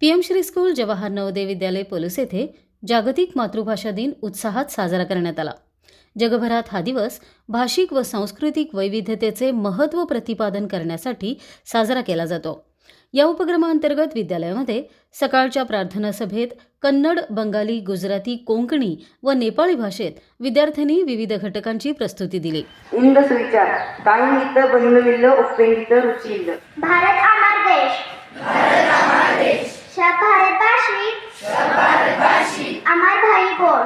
PM Shri school Jawahar Navodaya Vidyalaya Palus येथे जागतिक मातृभाषा दिन उत्साहात साजरा करण्यात आला. जगभरात हा दिवस भाषिक व सांस्कृतिक वैविध्यतेचे महत्त्व प्रतिपादन करण्यासाठी साजरा केला जातो. या उपक्रमाअंतर्गत विद्यालयामध्ये सकाळच्या प्रार्थना सभेत कन्नड बंगाली गुजराती कोंकणी व नेपाळी भाषेत विद्यार्थ्यांनी विविध घटकांची प्रस्तुती दिली. भारत सब भारतवासी आमार भाई बोल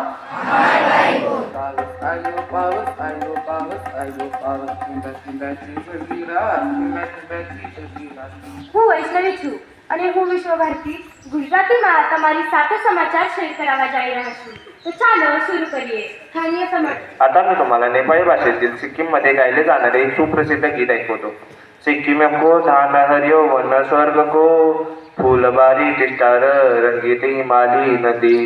पावस आयो पावस आयो पावस आयो पावस टिंबा टिंबाची शरीरा टिंबा टिंबाची शरीरा હું વૈષ્ણવી છું અને હું વિશ્વભારતી ગુજરાતીમાં તમારી સાથે સમાચાર શેર કરાવવા જઈ રહ્યા છું તો ચાલો શરૂ કરીએ સ્થાનીય સમાચાર आता मी तुम्हाला नेपाळी भाषेतील सिक्कीममध्ये गायले जाणारे एक सुप्रसिद्ध गीत ऐकवतो सिक्कीम को धान हरियो वन स्वर्ग को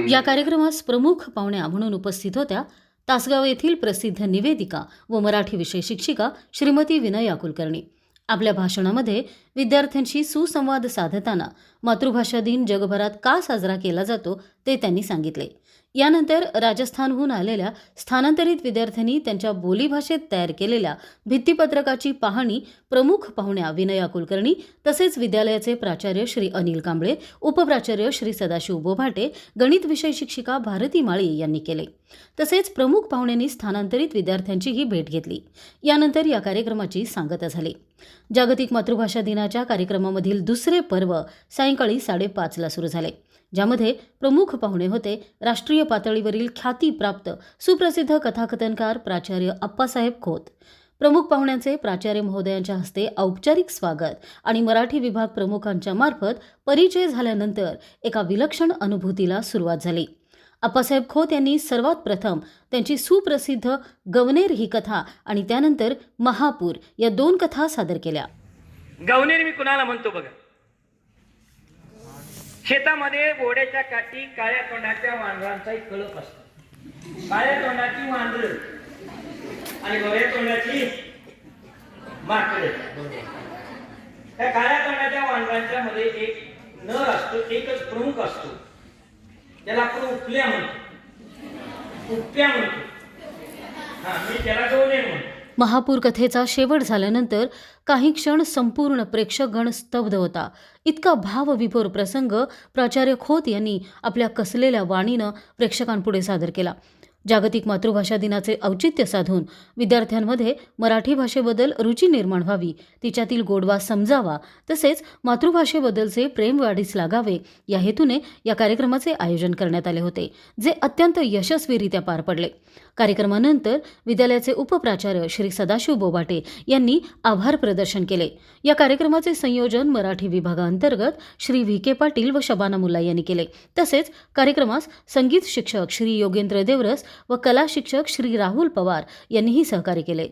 या कार्यक्रमास प्रमुख पाहुण्या म्हणून उपस्थित होत्या तासगाव येथील प्रसिद्ध निवेदिका व मराठी विषय शिक्षिका श्रीमती विनया कुलकर्णी. आपल्या भाषणामध्ये विद्यार्थ्यांशी सुसंवाद साधताना मातृभाषा दिन जगभरात का साजरा केला जातो ते त्यांनी सांगितले. यानंतर राजस्थानहून आलेल्या स्थानांतरित विद्यार्थ्यांनी त्यांच्या बोलीभाषेत तयार केलेल्या भित्तीपत्रकाची पाहणी प्रमुख पाहुण्या विनया कुलकर्णी तसेच विद्यालयाचे प्राचार्य श्री अनिल कांबळे उपप्राचार्य श्री सदाशिव बोभाटे गणित विषय शिक्षिका भारती माळी यांनी केले. तसेच प्रमुख पाहुण्यांनी स्थानांतरित विद्यार्थ्यांचीही भेट घेतली. यानंतर या कार्यक्रमाची सांगता झाली. जागतिक मातृभाषा दिनाच्या कार्यक्रमामधील दुसरे पर्व सायंकाळी साडेपाचला सुरू झाले. ज्यामध्ये प्रमुख पाहुणे होते राष्ट्रीय पातळीवरील ख्यातीप्राप्त सुप्रसिद्ध कथाकथनकार प्राचार्य अप्पासाहेब खोत. प्रमुख पाहुण्यांचे प्राचार्य महोदयांच्या हस्ते औपचारिक स्वागत आणि मराठी विभाग प्रमुखांच्या मार्फत परिचय झाल्यानंतर एका विलक्षण अनुभूतीला सुरुवात झाली. अप्पासाहेब खोत यांनी सर्वात प्रथम त्यांची सुप्रसिद्ध गवनेर ही कथा आणि त्यानंतर महापूर या दोन कथा सादर केल्या. गवनेर मी कुणाला म्हणतो बघा? शेतामध्ये बोड्याच्या काठी काळ्या तोंडाच्या वांढरांचाही एक कळप असतो. काळ्या तोंडाची वांढर आणि गोऱ्या तोंडाची माकडे. त्या काळ्या तोंडाच्या वांढरांच्या मध्ये एक नर असतो एकच प्रमुख असतो. त्याला आपण उपल्या म्हणतो. उपल्या म्हणतो. हा मी त्याला गवनेर म्हणतो. महापूर कथेचा शेवट झाल्यानंतर काही क्षण संपूर्ण प्रेक्षकगण स्तब्ध होता. इतका भावविभोर प्रसंग प्राचार्य खोत यांनी आपल्या कसलेल्या वाणीनं प्रेक्षकांपुढे सादर केला. जागतिक मातृभाषा दिनाचे औचित्य साधून विद्यार्थ्यांमध्ये मराठी भाषेबद्दल रुची निर्माण व्हावी तिच्यातील गोडवा समजावा तसेच मातृभाषेबद्दलचे प्रेम वाढीस लागावे या हेतूने या कार्यक्रमाचे आयोजन करण्यात आले होते जे अत्यंत यशस्वीरित्या पार पडले. कार्यक्रमानंतर विद्यालयाचे उपप्राचार्य श्री सदाशिव बोबाटे यांनी आभार प्रदर्शन केले. या कार्यक्रमाचे संयोजन मराठी विभागांतर्गत श्री व्ही के पाटील व शबाना मुल्ला यांनी केले. तसेच कार्यक्रमास संगीत शिक्षक श्री योगेंद्र देवरस व कला शिक्षक श्री राहुल पवार यांनीही सहकार्य केले.